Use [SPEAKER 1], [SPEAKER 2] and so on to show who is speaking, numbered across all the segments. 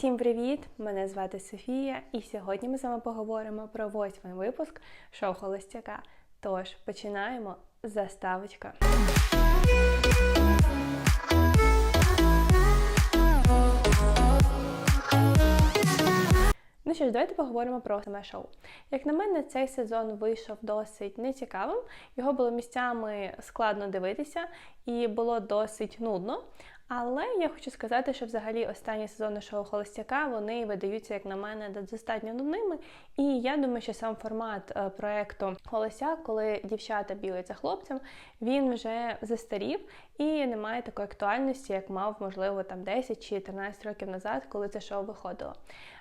[SPEAKER 1] Всім привіт! Мене звати Софія, і сьогодні ми з вами поговоримо про восьмий випуск шоу Холостяка. Тож починаємо. Заставочка. Ну що ж, давайте поговоримо про саме шоу. Як на мене, цей сезон вийшов досить нецікавим. Його було місцями складно дивитися і було досить нудно. Але я хочу сказати, що взагалі останні сезони шоу Холостяка вони видаються, як на мене, достатньо нудними. І я думаю, що сам формат е, проекту Холостяк, коли дівчата біляться хлопцям, він вже застарів і не має такої актуальності, як мав, можливо, там 10 чи 13 років назад, коли це шоу виходило.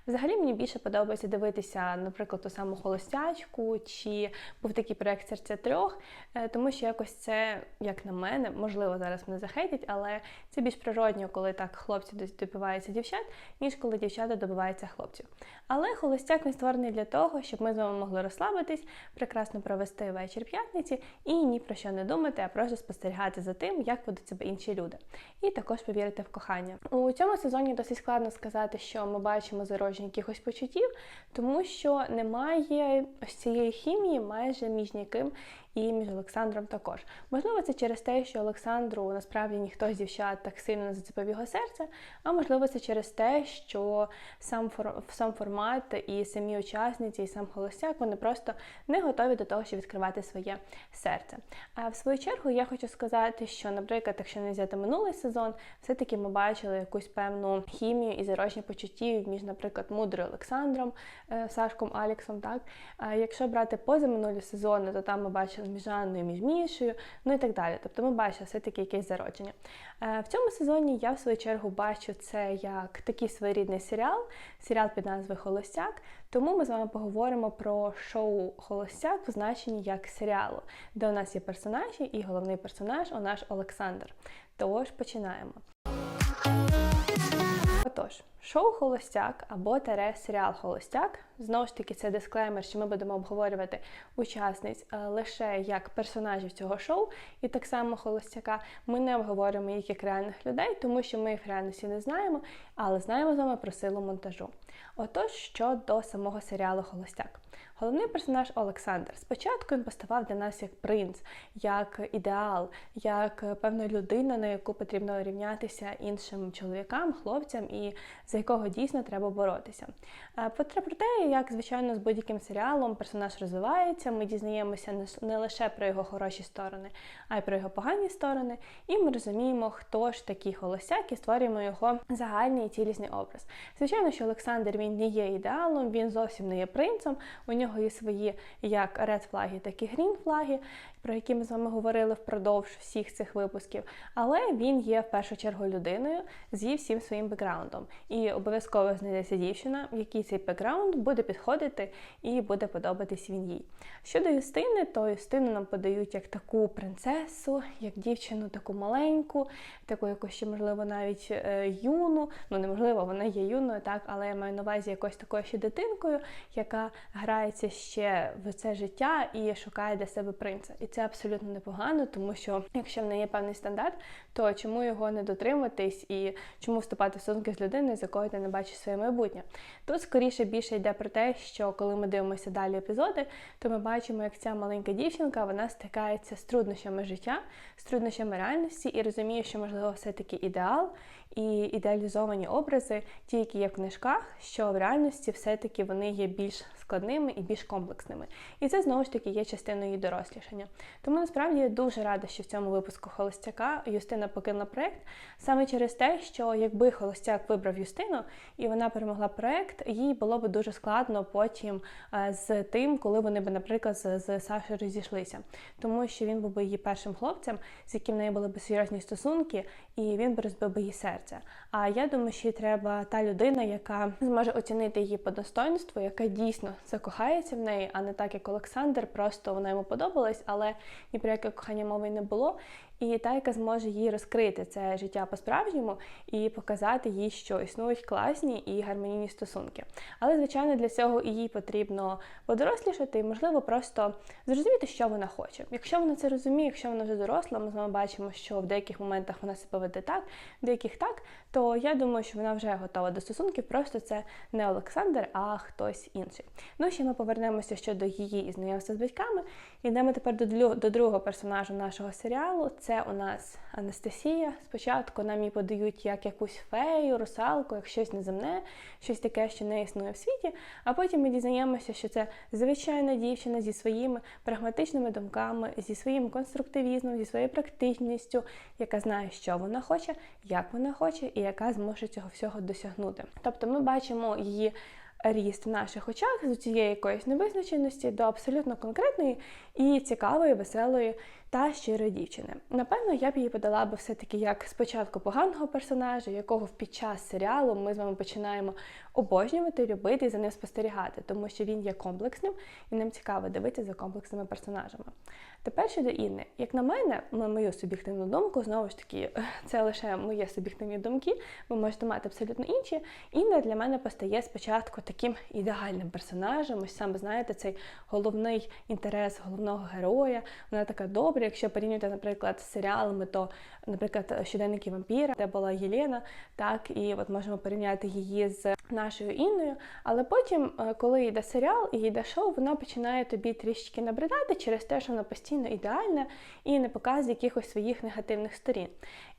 [SPEAKER 1] Взагалі мені більше подобається дивитися, наприклад, ту саму холостячку, чи був такий проект серця трьох, е, тому що якось це, як на мене, можливо, зараз мене захейтять, але це більш природньо, коли так хлопці добиваються дівчат, ніж коли дівчата добиваються хлопців. Але холостяк він створений для того, щоб ми з вами могли розслабитись, прекрасно провести вечір п'ятниці і ні про що не думати, а просто спостерігати за тим, як ведуть себе інші люди. І також повірити в кохання. У цьому сезоні досить складно сказати, що ми бачимо зародження якихось почуттів, тому що немає ось цієї хімії майже між ніким і між Олександром також. Можливо, це через те, що Олександру насправді ніхто з дівчат так сильно не зацепив його серце, а можливо, це через те, що сам сам формат і самі учасниці, і сам холостяк вони просто не готові до того, щоб відкривати своє серце. А в свою чергу я хочу сказати, що, наприклад, якщо не взяти минулий сезон, все-таки ми бачили якусь певну хімію і зарожні почуттів між, наприклад, мудрою Олександром, е, Сашком Аліксом. Так, а якщо брати позаминулі сезони, то там ми бачили між Анною, між Мішею, ну і так далі. Тобто ми бачили все-таки якесь зародження. Е, в цьому сезоні я в свою чергу бачу це як такий своєрідний серіал, серіал під назвою Холостяк. Тому ми з вами поговоримо про шоу Холостяк в значенні як серіалу, де у нас є персонажі, і головний персонаж у наш Олександр. Тож починаємо. Отож, шоу Холостяк або тере серіал Холостяк. Знову ж таки, це дисклеймер, що ми будемо обговорювати учасниць е, лише як персонажів цього шоу, і так само Холостяка ми не обговорюємо їх як реальних людей, тому що ми їх реальності не знаємо, але знаємо з вами про силу монтажу. Отож, щодо самого серіалу Холостяк. Головний персонаж Олександр. Спочатку він поставав для нас як принц, як ідеал, як певна людина, на яку потрібно рівнятися іншим чоловікам, хлопцям і за якого дійсно треба боротися. Е, про те, як, звичайно, з будь-яким серіалом персонаж розвивається, ми дізнаємося не лише про його хороші сторони, а й про його погані сторони, і ми розуміємо, хто ж такий холостяк і створюємо його загальний і цілісний образ. Звичайно, що Олександр він не є ідеалом, він зовсім не є принцем. У нього є свої як ред флаги, так і грін флаги, про які ми з вами говорили впродовж всіх цих випусків. Але він є в першу чергу людиною зі всім своїм бекграундом. І обов'язково знайдеться дівчина, в якій цей бекграунд буде підходити і буде подобатись він їй. Щодо Юстини, то Юстину нам подають як таку принцесу, як дівчину, таку маленьку, таку якусь ще, можливо, навіть е, юну. Ну, неможливо, вона є юною, так, але я маю на увазі якось такою ще дитинкою, яка грається ще в це життя і шукає для себе принца. І це абсолютно непогано, тому що якщо в неї є певний стандарт, то чому його не дотримуватись і чому вступати в стосунки з людиною, з якою ти не бачиш своє майбутнє? Тут скоріше більше йде про те, що коли ми дивимося далі епізоди, то ми бачимо, як ця маленька дівчинка вона стикається з труднощами життя, з труднощами реальності і розуміє, що можливо все-таки ідеал і ідеалізовані образи, ті, які є в книжках, що в реальності все-таки вони є більш складними і більш комплексними. І це знову ж таки є частиною її дорослішання. Тому насправді я дуже рада, що в цьому випуску Холостяка Юстина покинула проект саме через те, що якби Холостяк вибрав Юстину і вона перемогла проект, їй було б дуже складно потім е, з тим, коли вони б, наприклад, з, Сашою розійшлися, тому що він був би її першим хлопцем, з яким в неї були б серйозні стосунки, і він би розбив би її серце. А я думаю, що їй треба та людина, яка зможе оцінити її по достоинству, яка дійсно закохається в неї, а не так, як Олександр, просто вона йому подобалась, але ні про яке кохання мови не було і та, яка зможе їй розкрити це життя по-справжньому і показати їй, що існують класні і гармонійні стосунки. Але, звичайно, для цього і їй потрібно подорослішати і, можливо, просто зрозуміти, що вона хоче. Якщо вона це розуміє, якщо вона вже доросла, ми з вами бачимо, що в деяких моментах вона себе веде так, в деяких так, то я думаю, що вона вже готова до стосунків. Просто це не Олександр, а хтось інший. Ну ще ми повернемося щодо її і знайомства з батьками. Йдемо тепер до до другого персонажу нашого серіалу. Це у нас Анастасія. Спочатку нам її подають як якусь фею, русалку, як щось неземне, щось таке, що не існує в світі. А потім ми дізнаємося, що це звичайна дівчина зі своїми прагматичними думками, зі своїм конструктивізмом, зі своєю практичністю, яка знає, що вона хоче, як вона хоче, і яка зможе цього всього досягнути. Тобто ми бачимо її. Ріст в наших очах з цієї якоїсь невизначеності до абсолютно конкретної і цікавої, веселої та щирої дівчини. Напевно, я б її подала би все-таки як спочатку поганого персонажа, якого під час серіалу ми з вами починаємо обожнювати, любити і за ним спостерігати, тому що він є комплексним і нам цікаво дивитися за комплексними персонажами. Тепер щодо Інни, як на мене, мою суб'єктивну думку, знову ж таки, це лише мої суб'єктивні думки, ви можете мати абсолютно інші. Інна для мене постає спочатку таким ідеальним персонажем. Ось саме знаєте, цей головний інтерес головного героя. Вона така добра. Якщо порівнювати, наприклад, з серіалами, то, наприклад, щоденники вампіра, де була Єлена, так і от можемо порівняти її з нашою Інною. Але потім, е, коли йде серіал і йде шоу, воно починає тобі трішки набридати через те, що вона постійно ідеальна і не показує якихось своїх негативних сторін.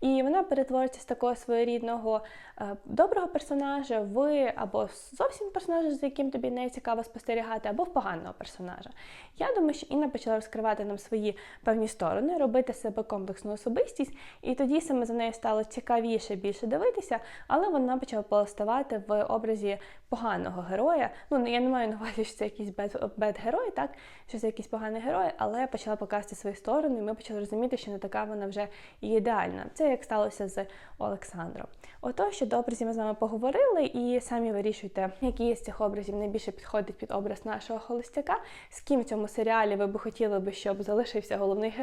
[SPEAKER 1] І вона перетворюється з такого своєрідного е, доброго персонажа в або зовсім персонажа, з яким тобі не цікаво спостерігати, або в поганого персонажа. Я думаю, що Інна почала розкривати нам свої певні сторони, робити себе комплексну особистість, і тоді саме за нею стало цікавіше більше дивитися, але вона почала поставати в образі поганого героя. Ну я не маю на увазі, що це якийсь бед, бед-герой, так що це якийсь поганий герой, але почала показувати свої сторони, і ми почали розуміти, що не така вона вже і ідеальна. Це як сталося з Олександром. Отож, що до образів ми з вами поговорили, і самі вирішуйте, який з цих образів найбільше підходить під образ нашого холостяка, з ким в цьому серіалі ви би хотіли би, щоб залишився головний герой.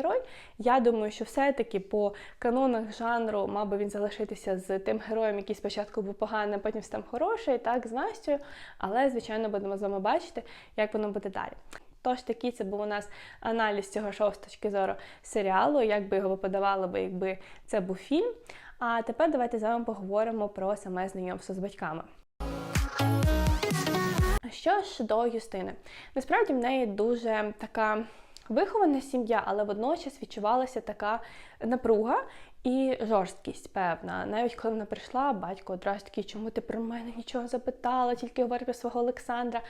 [SPEAKER 1] Я думаю, що все-таки по канонах жанру мав би він залишитися з тим героєм, який спочатку був поганий, а потім став хороший, так, з Настю. Але, звичайно, будемо з вами бачити, як воно буде далі. Тож такий це був у нас аналіз цього шоу з точки зору серіалу, як би його подавали би, якби це був фільм. А тепер давайте з вами поговоримо про саме знайомство з батьками. Що ж до Юстини, насправді в неї дуже така вихована сім'я, але водночас відчувалася така напруга і жорсткість певна. Навіть коли вона прийшла, батько одразу такий, чому ти про мене нічого запитала, тільки говори про свого Олександра.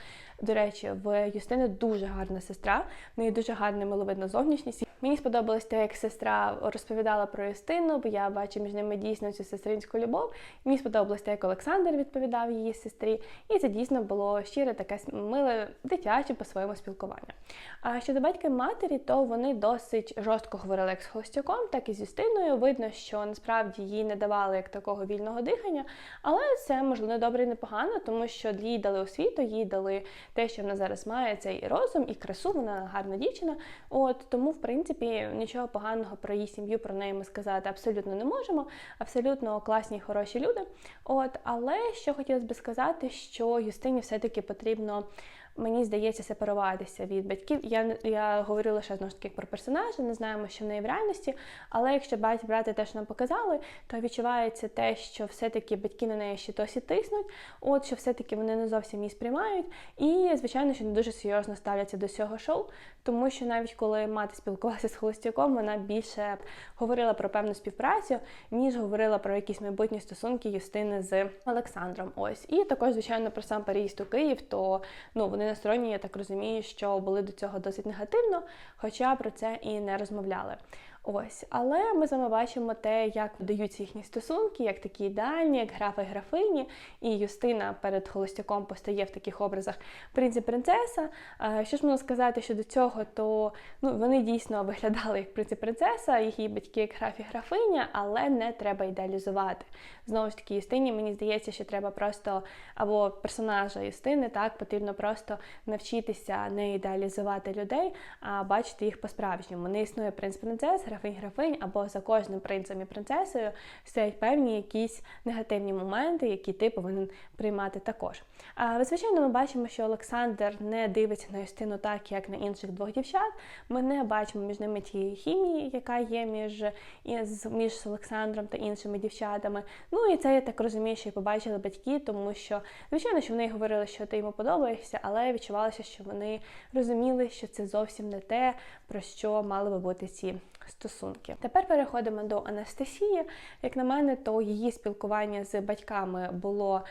[SPEAKER 1] До речі, в Юстини дуже гарна сестра, в неї дуже гарна миловидна зовнішність. Мені сподобалось те, як сестра розповідала про Юстину, бо я бачу між ними дійсно цю сестринську любов. Мені сподобалось те, як Олександр відповідав її сестрі, і це дійсно було щире, таке миле, дитяче по своєму спілкуванню. А щодо батька і матері, то вони досить жорстко говорили як з холостяком, так і з Юстиною. Видно, що насправді їй не давали як такого вільного дихання, але це можливо не добре і непогано, тому що їй дали освіту, їй дали те, що вона зараз має, цей розум і красу, вона гарна дівчина. От тому, в принципі, нічого поганого про її сім'ю, про неї ми сказати абсолютно не можемо. Абсолютно класні, хороші люди. От, але що хотілося б сказати, що Юстині все-таки потрібно. Мені здається, сепаруватися від батьків. Я я говорю лише знову ж таки про персонажа, не знаємо, що в неї в реальності. Але якщо брати те, що нам показали, то відчувається те, що все-таки батьки на неї ще досі тиснуть, от що все-таки вони не зовсім її сприймають. І, звичайно, що не дуже серйозно ставляться до цього шоу, тому що навіть коли мати спілкувалася з холостяком, вона більше говорила про певну співпрацю, ніж говорила про якісь майбутні стосунки Юстини з Олександром. Ось і також, звичайно, про сам переїзд у Київ, то ну вони настроєні, я так розумію, що були до цього досить негативно, хоча про це і не розмовляли. Ось, але ми з вами бачимо те, як вдаються їхні стосунки, як такі ідеальні, як графа і графині. І Юстина перед холостяком постає в таких образах принц і принцеса. Що ж можна сказати щодо цього, то ну, вони дійсно виглядали як принц і принцеса, їхні батьки як граф і графиня, але не треба ідеалізувати. Знову ж таки, Юстині, мені здається, що треба просто або персонажа Юстини, так потрібно просто навчитися не ідеалізувати людей, а бачити їх по-справжньому. Не існує принц-принцес, графинь графинь або за кожним принцем і принцесою стоять певні якісь негативні моменти, які ти повинен приймати також. А звичайно, ми бачимо, що Олександр не дивиться на Юстину так, як на інших двох дівчат. Ми не бачимо між ними тієї хімії, яка є між між Олександром та іншими дівчатами. Ну і це я так розумію, що і побачили батьки, тому що звичайно, що вони говорили, що ти йому подобаєшся, але відчувалося, що вони розуміли, що це зовсім не те, про що мали би бути ці стосунки. Тепер переходимо до Анастасії. Як на мене, то її спілкування з батьками було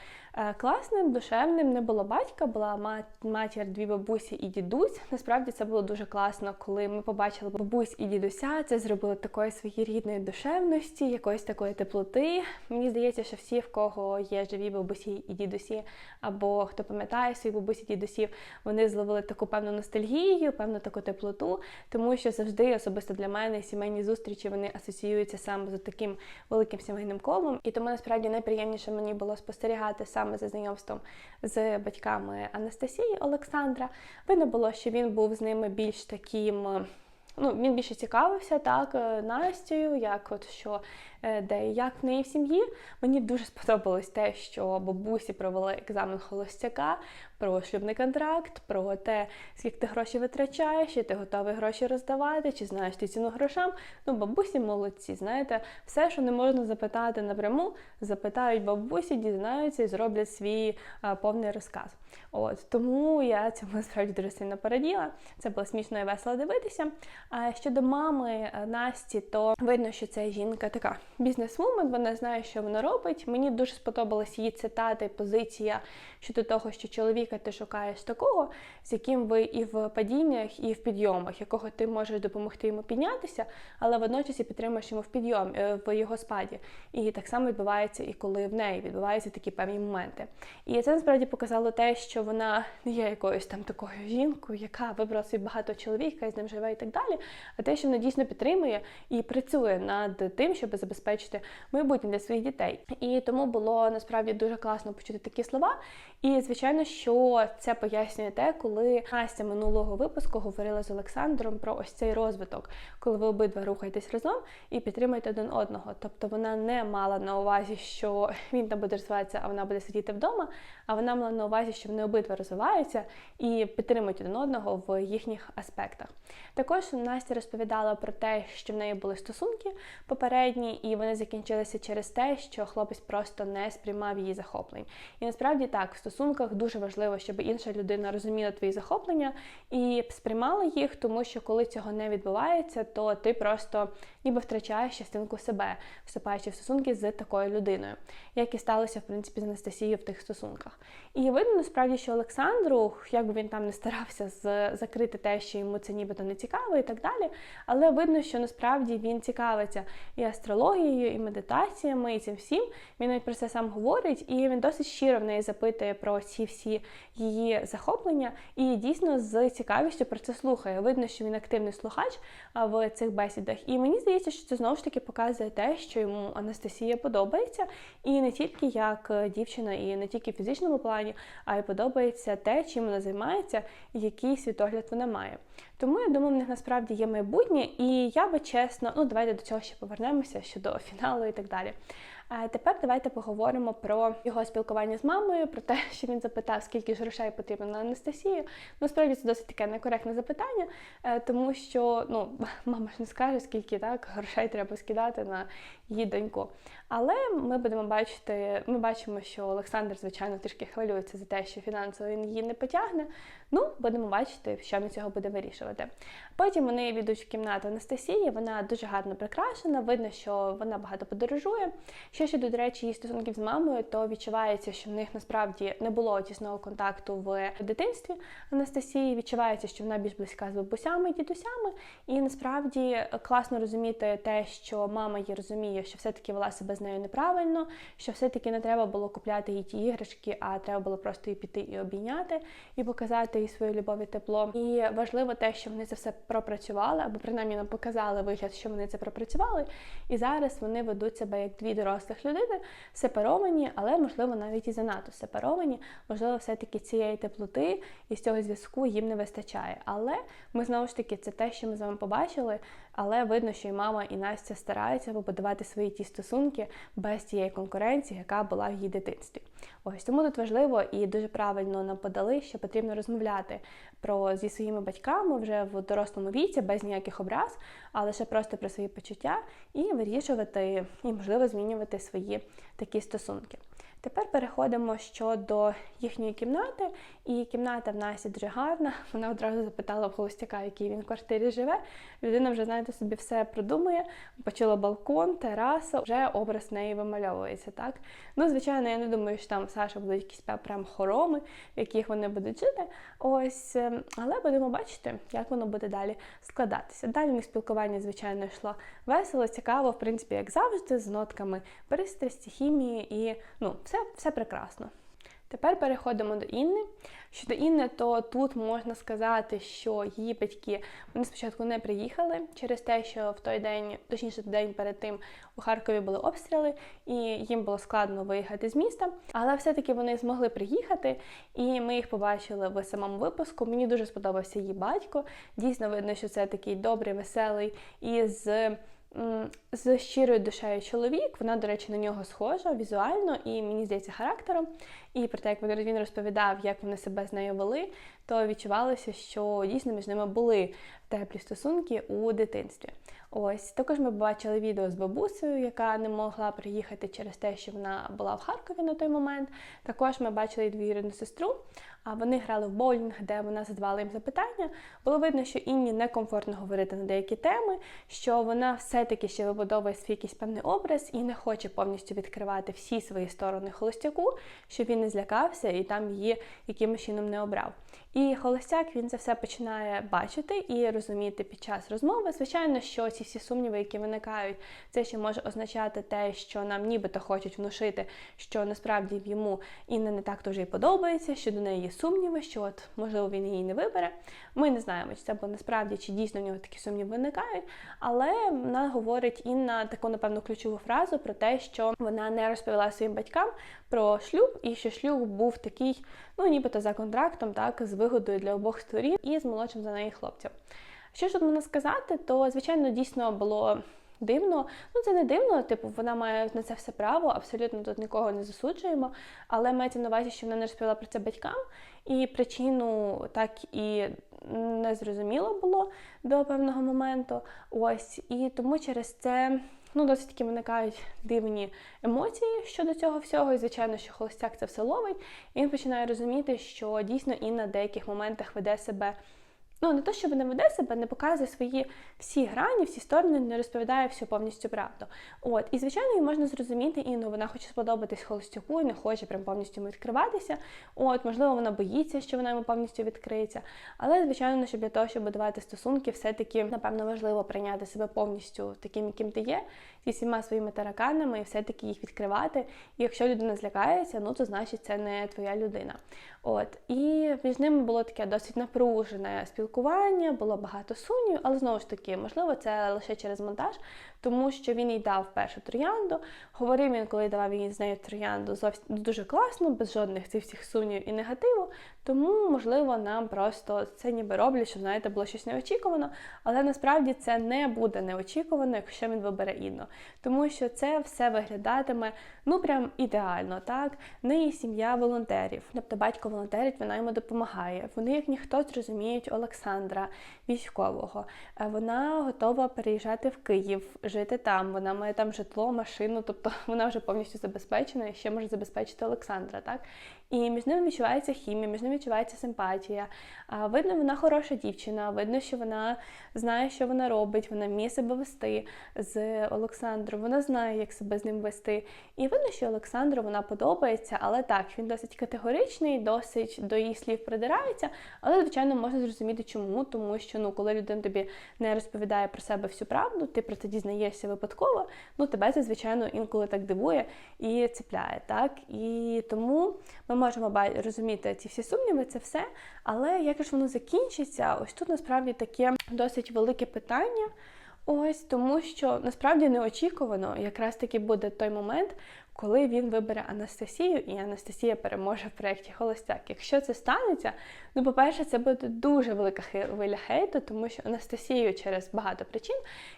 [SPEAKER 1] класним, душевним. Не було батька, була матір, дві бабусі і дідусь. Насправді це було дуже класно, коли ми побачили бабусь і дідуся. Це зробило такої своєрідної душевності, якоїсь такої теплоти. Мені здається, що всі, в кого є живі бабусі і дідусі, або хто пам'ятає своїх бабусі і дідусів, вони зловили таку певну ностальгію, певну таку теплоту, тому що завжди, особисто для мене, сімейні зустрічі вони асоціюються саме з таким великим сімейним колом. І тому насправді найприємніше мені було спостерігати саме саме за знайомством з батьками Анастасії Олександра. Видно було, що він був з ними більш таким. Ну, він більше цікавився так Настю, як от що де і як в неї в сім'ї. Мені дуже сподобалось те, що бабусі провели екзамен холостяка, про шлюбний контракт, про те, скільки ти гроші витрачаєш, чи ти готовий гроші роздавати, чи знаєш ти ціну грошам. Ну, бабусі молодці, знаєте, все, що не можна запитати напряму, запитають бабусі, дізнаються і зроблять свій а, повний розказ. От Тому я цьому насправді дуже сильно пораділа. Це було смішно і весело дивитися. А щодо мами е, Насті, то видно, що ця жінка така бізнесвумен, вона знає, що вона робить. Мені дуже сподобалась її цитата і позиція щодо того, що чоловіка ти шукаєш такого, з яким ви і в падіннях, і в підйомах, якого ти можеш допомогти йому піднятися, але водночас і підтримуєш йому в підйом е, в його спаді. І так само відбувається і коли в неї відбуваються такі певні моменти. І це насправді показало те, що вона не є якоюсь там такою жінкою, яка вибрала собі багато чоловіка і з ним живе і так далі. А те, що вона дійсно підтримує і працює над тим, щоб забезпечити забезпечити майбутнє для своїх дітей. І тому було насправді дуже класно почути такі слова. І звичайно, що це пояснює те, коли Настя минулого випуску говорила з Олександром про ось цей розвиток, коли ви обидва рухаєтесь разом і підтримуєте один одного. Тобто вона не мала на увазі, що він там буде розвиватися, а вона буде сидіти вдома. А вона мала на увазі, що вони обидва розвиваються і підтримують один одного в їхніх аспектах. Також Настя розповідала про те, що в неї були стосунки попередні, і вони закінчилися через те, що хлопець просто не сприймав її захоплень. І насправді так, в стосунках дуже важливо, щоб інша людина розуміла твої захоплення і сприймала їх, тому що коли цього не відбувається, то ти просто ніби втрачаєш частинку себе, вступаючи в стосунки з такою людиною, як і сталося в принципі з Анастасією в тих стосунках. І видно насправді, що Олександру, як би він там не старався закрити те, що йому це нібито не цікаво, і так далі. Але видно, що насправді він цікавиться і астрологією, і медитаціями, і цим всім. Він навіть про це сам говорить, і він досить щиро в неї запитує про ці всі її захоплення, і дійсно з цікавістю про це слухає. Видно, що він активний слухач в цих бесідах. І мені здається, що це знову ж таки показує те, що йому Анастасія подобається, і не тільки як дівчина, і не тільки в фізичному плані, а й подобається те, чим вона займається, і який світогляд вона має. Тому я думаю, в них насправді є майбутнє, і я би чесно, ну давайте до цього ще повернемося щодо фіналу і так далі. Тепер давайте поговоримо про його спілкування з мамою, про те, що він запитав, скільки ж грошей потрібно на Анастасію. Насправді це досить таке некоректне запитання, е, тому що ну, мама ж не скаже, скільки так грошей треба скидати на її доньку. Але ми будемо бачити, ми бачимо, що Олександр, звичайно, трішки хвилюється за те, що фінансово він її не потягне. Ну, будемо бачити, що він цього буде вирішувати. Потім вони йдуть в кімнату Анастасії, вона дуже гарно прикрашена, видно, що вона багато подорожує. Що щодо, до речі, її стосунків з мамою, то відчувається, що в них насправді не було тісного контакту в дитинстві Анастасії. Відчувається, що вона більш близька з бабусями і дідусями. І насправді класно розуміти те, що мама її розуміє, що все-таки вела себе з нею неправильно, що все-таки не треба було купляти їй ті іграшки, а треба було просто її піти і обійняти, і показати їй свою любов і тепло. І важливо те, що вони це все пропрацювали, або принаймні нам показали вигляд, що вони це пропрацювали. І зараз вони ведуть себе як дві дорослих людини, сепаровані, але можливо навіть і занадто сепаровані. Можливо, все-таки цієї теплоти і з цього зв'язку їм не вистачає. Але ми знову ж таки це те, що ми з вами побачили. Але видно, що і мама, і Настя стараються побудувати свої ті стосунки без тієї конкуренції, яка була в її дитинстві. Ось тому тут важливо і дуже правильно нам подали, що потрібно розмовляти про зі своїми батьками вже в дорослому віці, без ніяких образ, а лише просто про свої почуття і вирішувати, і можливо змінювати свої такі стосунки. Тепер переходимо щодо їхньої кімнати, і кімната в Насі дуже гарна. Вона одразу запитала в холостяка, який він в квартирі живе. Людина вже, знаєте, собі все продумує, почула балкон, тераса, вже образ неї вимальовується. так? Ну, звичайно, я не думаю, що там в Саша будуть якісь прям хороми, в яких вони будуть жити. Ось, ем, але будемо бачити, як воно буде далі складатися. Далі у спілкування, звичайно, йшло весело, цікаво, в принципі, як завжди, з нотками пристрасті, хімії і ну, все, все прекрасно. Тепер переходимо до Інни. Щодо Інни, то тут можна сказати, що її батьки вони спочатку не приїхали через те, що в той день, точніше, день перед тим у Харкові були обстріли, і їм було складно виїхати з міста. Але все-таки вони змогли приїхати, і ми їх побачили в самому випуску. Мені дуже сподобався її батько. Дійсно видно, що це такий добрий, веселий і з з щирою душею чоловік. Вона, до речі, на нього схожа візуально і мені здається характером. І про те, як він розповідав, як вони себе з нею вели, то відчувалося, що дійсно між ними були теплі стосунки у дитинстві. Ось також ми бачили відео з бабусею, яка не могла приїхати через те, що вона була в Харкові на той момент. Також ми бачили двірну сестру. А вони грали в боулінг, де вона задавала їм запитання. Було видно, що Інні некомфортно говорити на деякі теми, що вона все-таки ще вибудовує свій якийсь певний образ і не хоче повністю відкривати всі свої сторони холостяку, щоб він не злякався і там її якимось чином не обрав. І холостяк він це все починає бачити і розуміти під час розмови. Звичайно, що ці всі сумніви, які виникають, це ще може означати те, що нам нібито хочуть внушити, що насправді йому Інна не так дуже і подобається, що до неї є сумніви, що от можливо він її не вибере. Ми не знаємо, чи це було насправді, чи дійсно в нього такі сумніви виникають. Але вона говорить Інна таку, напевно, ключову фразу про те, що вона не розповіла своїм батькам про шлюб, і що шлюб був такий, ну нібито за контрактом, так, з вигодою для обох сторін і з молодшим за неї хлопцем. Що ж тут можна сказати, то звичайно дійсно було. Дивно, ну це не дивно, типу, вона має на це все право, абсолютно тут нікого не засуджуємо. Але мається на увазі, що вона не розповіла про це батькам, і причину так і не зрозуміло було до певного моменту. Ось і тому через це ну, досить таки виникають дивні емоції щодо цього всього. І, звичайно, що холостяк це все ловить, і він починає розуміти, що дійсно Інна в деяких моментах веде себе Ну, не то, що вона веде себе, не показує свої всі грані, всі сторони, не розповідає всю повністю правду. От, і звичайно, її можна зрозуміти, і ну вона хоче сподобатись холостяку і не хоче прям повністю відкриватися. От, можливо, вона боїться, що вона йому повністю відкриється. Але, звичайно, щоб для того, щоб будувати стосунки, все-таки, напевно, важливо прийняти себе повністю таким, яким ти є, зі всіма своїми тараканами, і все-таки їх відкривати. І якщо людина злякається, ну то значить це не твоя людина. От, і між ними було таке досить напружене спілкування було багато сумнів, але знову ж таки, можливо, це лише через монтаж, тому що він їй дав першу троянду. Говорив він, коли давав їй з нею троянду, зовсім дуже класно, без жодних цих всіх сумнів і негативу. Тому, можливо, нам просто це ніби роблять, щоб знаєте, було щось неочікувано, але насправді це не буде неочікувано, якщо він вибере Інну. Тому що це все виглядатиме ну прям ідеально, так? Неї сім'я волонтерів, тобто батько волонтерить, вона йому допомагає. Вони, як ніхто, зрозуміють Олександра, військового. Е, вона готова переїжджати в Київ, жити там. Вона має там житло, машину, тобто вона вже повністю забезпечена і ще може забезпечити Олександра. так? І між ними відчувається хімія, між ними відчувається симпатія. А, Видно, вона хороша дівчина, видно, що вона знає, що вона робить, вона вміє себе вести з Олександром, вона знає, як себе з ним вести. І видно, що Олександру вона подобається, але так, він досить категоричний, досить до її слів придирається, але, звичайно, можна зрозуміти, Чому? Тому що ну, коли людина тобі не розповідає про себе всю правду, ти про це дізнаєшся випадково, ну тебе це, звичайно, інколи так дивує і цепляє. так? І тому ми можемо розуміти ці всі сумніви, це все. Але як ж воно закінчиться? Ось тут насправді таке досить велике питання. Ось тому, що насправді неочікувано якраз таки буде той момент, коли він вибере Анастасію, і Анастасія переможе в проєкті Холостяк. Якщо це станеться, ну, по-перше, це буде дуже велика хвиля хейту, тому що Анастасію через багато причин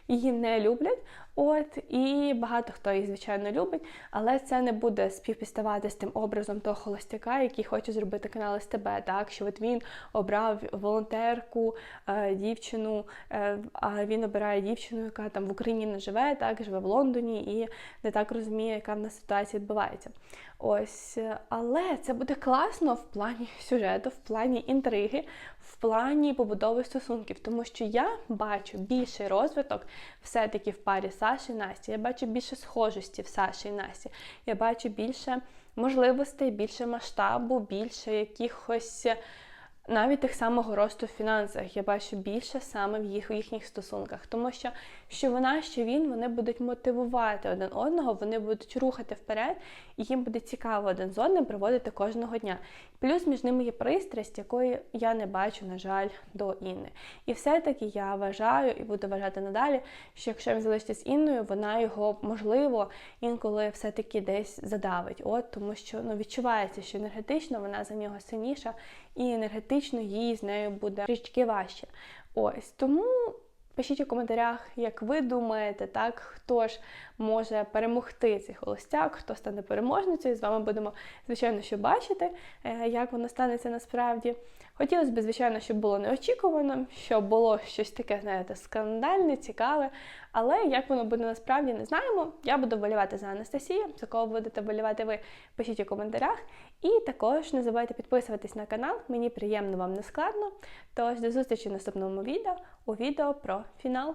[SPEAKER 1] її не люблять. От і багато хто її, звичайно, любить, але це не буде співпіставати з тим образом того холостяка, який хоче зробити канал СТБ, так що от він обрав волонтерку, е, дівчину, е, а він обирає дівчину, яка там в Україні не живе, так живе в Лондоні і не так розуміє, яка в нас ситуація відбувається. Ось, е, але це буде класно в плані сюжету, в плані інтриги, в плані побудови стосунків, тому що я бачу більший розвиток все-таки в парі Саші і Насті. Я бачу більше схожості в Саші і Насті. Я бачу більше можливостей, більше масштабу, більше якихось. Навіть тих самого росту в фінансах я бачу більше саме в їх в їхніх стосунках, тому що що вона, що він, вони будуть мотивувати один одного, вони будуть рухати вперед, і їм буде цікаво один з одним проводити кожного дня. Плюс між ними є пристрасть, якої я не бачу, на жаль, до Інни. І все-таки я вважаю і буду вважати надалі, що якщо він залишиться з Інною, вона його можливо інколи все-таки десь задавить. От тому, що ну відчувається, що енергетично вона за нього сильніша, і енергетично їй з нею буде трішки важче. Ось тому. Пишіть у коментарях, як ви думаєте, так хто ж може перемогти цей холостяк, хто стане переможницею. З вами будемо, звичайно, що бачити, е, як воно станеться насправді. Хотілося б, звичайно, щоб було неочікувано, щоб було щось таке, знаєте, скандальне, цікаве. Але як воно буде насправді, не знаємо. Я буду вболівати за Анастасію. За кого будете вболівати ви, пишіть у коментарях. І також не забувайте підписуватись на канал. Мені приємно вам не складно. Тож до зустрічі в наступному відео у відео про фінал.